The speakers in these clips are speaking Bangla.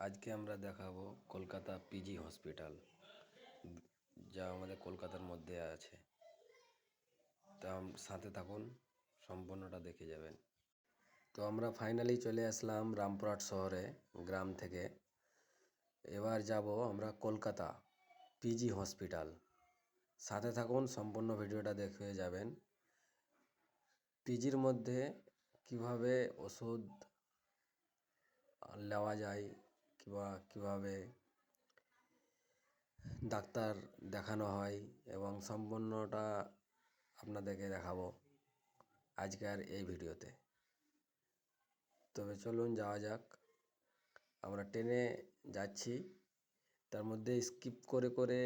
আজকে আমরা দেখাবো কলকাতা পিজি হসপিটাল যা আমাদের কলকাতার মধ্যে আছে। তা সাথে থাকুন, সম্পূর্ণটা দেখে যাবেন। তো আমরা ফাইনালি চলে আসলাম রামপুরহাট শহরে, গ্রাম থেকে। এবার যাব আমরা কলকাতা পিজি হসপিটাল সাথে থাকুন, সম্পূর্ণ ভিডিওটা দেখে যাবেন। পিজির মধ্যে কীভাবে ওষুধ নেওয়া যায় কিংবা, কীভাবে ডাক্তার দেখানো হয় এবং সম্পূর্ণটা আপনাদেরকে দেখাবো আজকের এই ভিডিওতে। তবে চলুন যাওয়া যাক। আমরা ট্রেনে যাচ্ছি। তার মধ্যে স্কিপ করে করে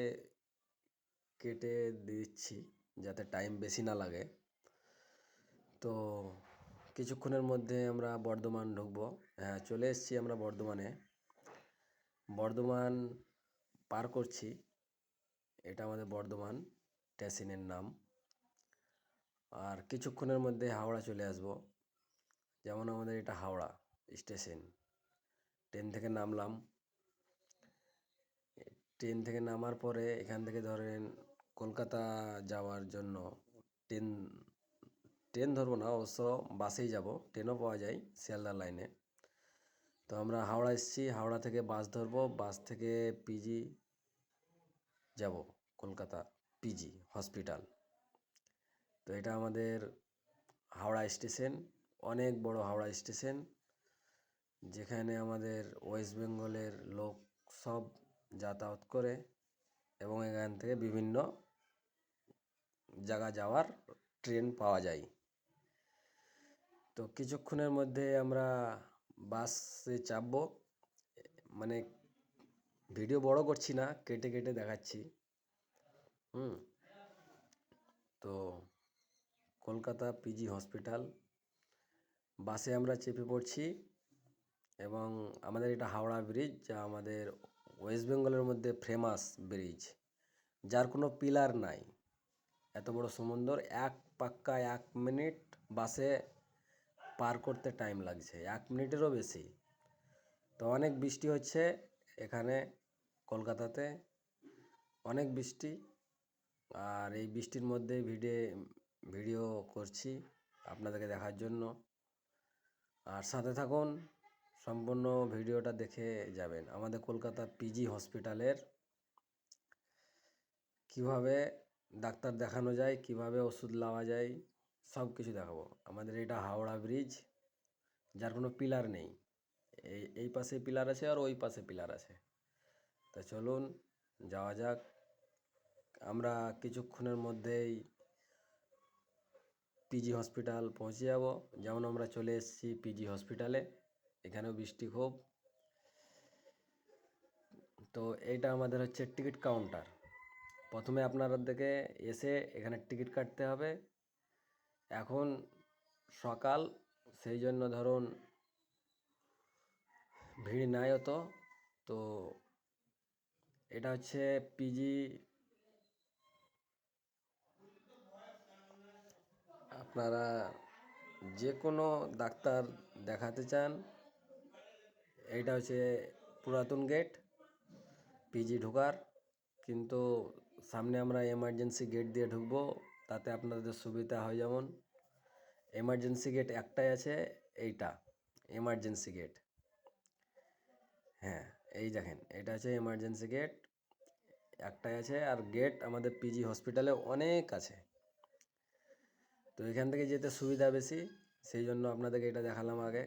কেটে দিচ্ছি যাতে টাইম বেশি না লাগে। তো কিছুক্ষণের মধ্যে আমরা বর্ধমান ঢুকবো। হ্যাঁ চলে এসেছি আমরা বর্ধমানে। বর্ধমান পার করছি। এটা আমাদের বর্ধমান স্টেশনের নাম। আর কিছুক্ষণের মধ্যে হাওড়া চলে আসব। যেমন আমাদের এটা হাওড়া স্টেশন। ট্রেন থেকে নামলাম। ট্রেন থেকে নামার পরে এখান থেকে ধরেন কলকাতা যাওয়ার জন্য ট্রেন ট্রেন ধরবো না, অবশ্য বাসেই যাব। ট্রেনও পাওয়া যায় শিয়ালদা লাইনে। তো আমরা হাওড়া এসেছি, হাওড়া থেকে বাস ধরবো, বাস থেকে পিজি যাব, কলকাতা পিজি হসপিটাল তো এটা আমাদের হাওড়া স্টেশন, অনেক বড় হাওড়া স্টেশন, যেখানে আমাদের ওয়েস্ট বেঙ্গলের লোক সব যাতায়াত করে এবং এখান থেকে বিভিন্ন জায়গা যাওয়ার ট্রেন পাওয়া যায়। তো কিছুক্ষণের মধ্যে আমরা বাসে চাপবো। মানে ভিডিও বড় করছি না, কেটে কেটে দেখাচ্ছি। হুম। তো কলকাতা পিজি হসপিটাল বাসে আমরা চেপে পড়ছি এবং আমাদের এটা হাওড়া ব্রিজ যা আমাদের ওয়েস্ট বেঙ্গলের মধ্যে ফেমাস ব্রিজ যার কোনো পিলার নাই। এত বড় সমুন্দর, এক পাক্কা এক মিনিট বাসে পার করতে টাইম লাগছে, এক মিনিটেরও বেশি। তো অনেক বৃষ্টি হচ্ছে এখানে, কলকাতাতে। অনেক বৃষ্টি, আর এই বৃষ্টির মধ্যে ভিডিও ভিডিও করছি আপনাদেরকে দেখার জন্য। আর সাথে থাকুন, সম্পূর্ণ ভিডিওটা দেখে যাবেন। আমাদের কলকাতা পিজি হসপিটালের কীভাবে ডাক্তার দেখানো যায়, কীভাবে ওষুধ নেওয়া যায় সব কিছু দেখাবো। আমাদের এটা হাওড়া ব্রিজ যার কোনো পিলার নেই। এই এই পাশে পিলার আছে আর ওই পাশে পিলার আছে। তা চলুন, যাওয়া যাক। আমরা কিছুক্ষণের মধ্যেই পিজি হসপিটাল পৌঁছে যাব। যেমন আমরা চলে এসেছি পিজি হসপিটালে এখানেও বৃষ্টি খুব। তো এটা আমাদের হচ্ছে টিকিট কাউন্টার প্রথমে আপনাদেরকে এসে এখানে টিকিট কাটতে হবে। এখন সকাল, সেই জন্য ধরুন ভিড় নাই অত। তো এটা হচ্ছে পিজি আপনারা যে কোনো ডাক্তার দেখাতে চান এটা হচ্ছে পুরাতন গেট পিজি ঢোকার। কিন্তু সামনে আমরা এমার্জেন্সি গেট দিয়ে ঢুকবো। তাতে আপনাদের সুবিধা হয়। যেমন এমার্জেন্সি গেট একটাই আছে, এইটা এমার্জেন্সি গেট হ্যাঁ এই দেখেন, এটা হচ্ছে এমার্জেন্সি গেট একটাই আছে। আর গেট আমাদের পিজি হসপিটালে অনেক আছে। তো এখান থেকে যেতে সুবিধা বেশি, সেই জন্য আপনাদেরকে এটা দেখালাম আগে।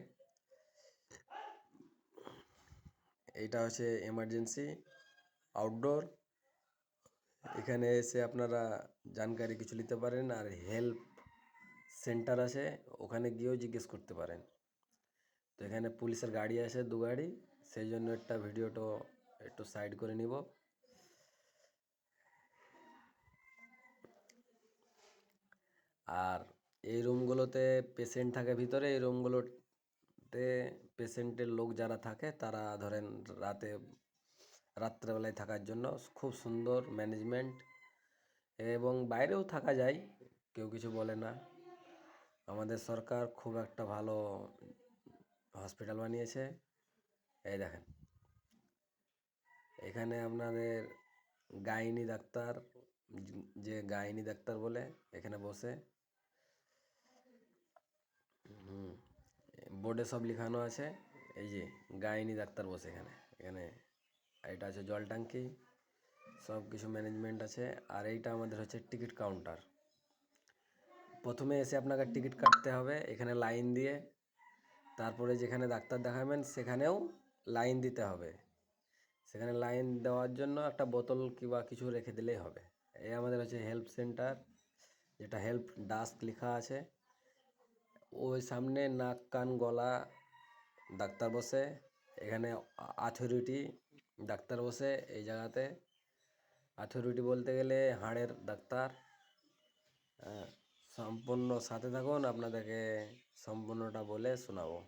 এইটা হচ্ছে এমার্জেন্সি আউটডোর এখানে এসে আপনারা জানকারি কিছু নিতে পারেন আর হেল্প সেন্টার আছে, ওখানে গিয়েও জিজ্ঞেস করতে পারেন। তো এখানে পুলিশের গাড়ি আছে, দু গাড়ি সেই জন্য একটা ভিডিওটা একটু সাইড করে নিব। আর এই রুমগুলোতে পেশেন্ট থাকে ভিতরে, এই রুমগুলোতে পেশেন্টের লোক যারা থাকে, তারা ধরেন রাতে রাত্রেবেলায় থাকার জন্য খুব সুন্দর ম্যানেজমেন্ট এবং বাইরেও থাকা যায়, কেউ কিছু বলে না। আমাদের সরকার খুব একটা ভালো হসপিটাল বানিয়েছে। এই দেখেন। এখানে আপনাদের গাইনি ডাক্তার, যে গাইনি ডাক্তার বলে এখানে বসে। বোর্ডে সব লেখানো আছে। এই যে গাইনি ডাক্তার বসে এখানে। এখানে এটা আছে জল ট্যাঙ্কি, সব কিছু ম্যানেজমেন্ট আছে। আর এইটা আমাদের হচ্ছে টিকিট কাউন্টার প্রথমে এসে আপনাকে টিকিট কাটতে হবে এখানে লাইন দিয়ে। তারপরে যেখানে ডাক্তার দেখাবেন সেখানেও লাইন দিতে হবে। সেখানে লাইন দেওয়ার জন্য একটা বোতল কিংবা কিছু রেখে দিলেই হবে। এই আমাদের হচ্ছে হেল্প সেন্টার যেটা হেল্প ডাস্ক লেখা আছে। ওই সামনে নাক, কান, গলা ডাক্তার বসে। এখানে অথরিটি ডাক্তার বসে এই জায়গাতে। অথরিটি বলতে গেলে হাড়ের ডাক্তার। সম্পূর্ণ সাথে থাকুন, আপনাদেরকে সম্পূর্ণটা বলে শোনাবো।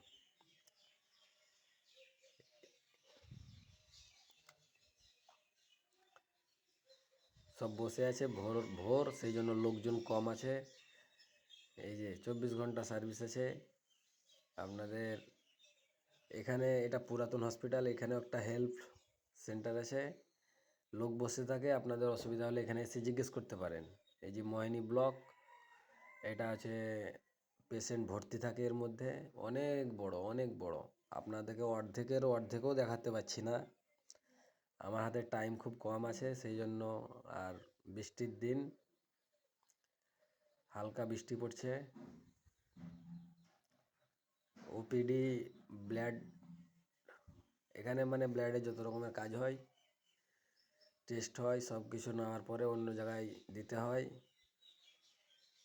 সব বসে আছে, ভোর ভোর, সেই জন্য লোকজন কম আছে। এই যে চব্বিশ ঘণ্টা সার্ভিস আছে। আপনাদের এখানে এটা পুরাতন হসপিটাল এখানেও একটা হেল্প সেন্টার আছে লোক বসে থাকে, আপনাদের অসুবিধা হলে এখানে এসে জিজ্ঞেস করতে পারেন। এই যে মোহিনী ব্লক, এটা আছে পেশেন্ট ভর্তি থাকে এর মধ্যে। অনেক বড় অনেক বড়। আপনাদেরকে অর্ধেকের অর্ধেকও দেখাতে পারছি না। আমার হাতে টাইম খুব কম আছে, সেই জন্য আর বৃষ্টির দিন হালকা বৃষ্টি পড়ছে। ওপিডি, ব্লাড এখানে মানে ব্লাডের যত রকমের কাজ হয় টেস্ট হয় সব কিছু নেওয়ার পরে অন্য জায়গায় দিতে হয়।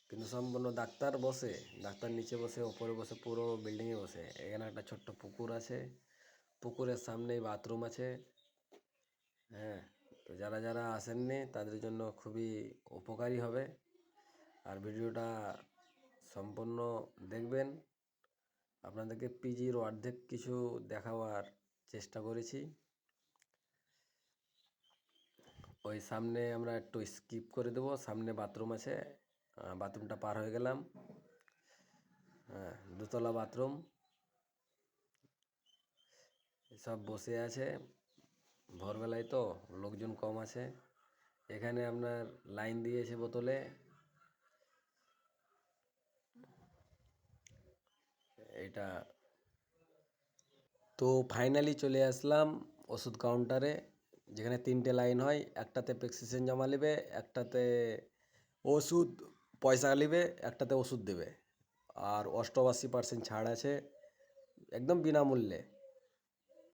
কিন্তু সম্পূর্ণ ডাক্তার বসে, ডাক্তার নিচে বসে, ওপরে বসে, পুরো বিল্ডিংয়ে বসে। এখানে একটা ছোট্ট পুকুর আছে, পুকুরের সামনেই বাথরুম আছে। হ্যাঁ তো যারা যারা আসেননি, তাদের জন্য খুবই উপকারী হবে। আর ভিডিওটা সম্পূর্ণ দেখবেন। আপনাদেরকে পিজির অর্ধেক কিছু দেখাবার চেষ্টা করেছি। ওই সামনে আমরা একটু স্কিপ করে দেবো। সামনে বাথরুম আছে। বাথরুমটা পার হয়ে গেলাম। হ্যাঁ দুতলা বাথরুম সব বসে আছে। ভোরবেলায় তো লোকজন কম আছে। এখানে আপনার লাইন দিয়েছে বোতলে। এটা তো ফাইনালি চলে আসলাম ওষুধ কাউন্টারে যেখানে তিনটে লাইন হয়, একটাতে প্রেসক্রিপশন জমা নেবে, একটাতে ওষুধ পয়সা নেবে, একটাতে ওষুধ দেবে। আর অষ্টআশি পার্সেন্ট ছাড় আছে, একদম বিনামূল্যে।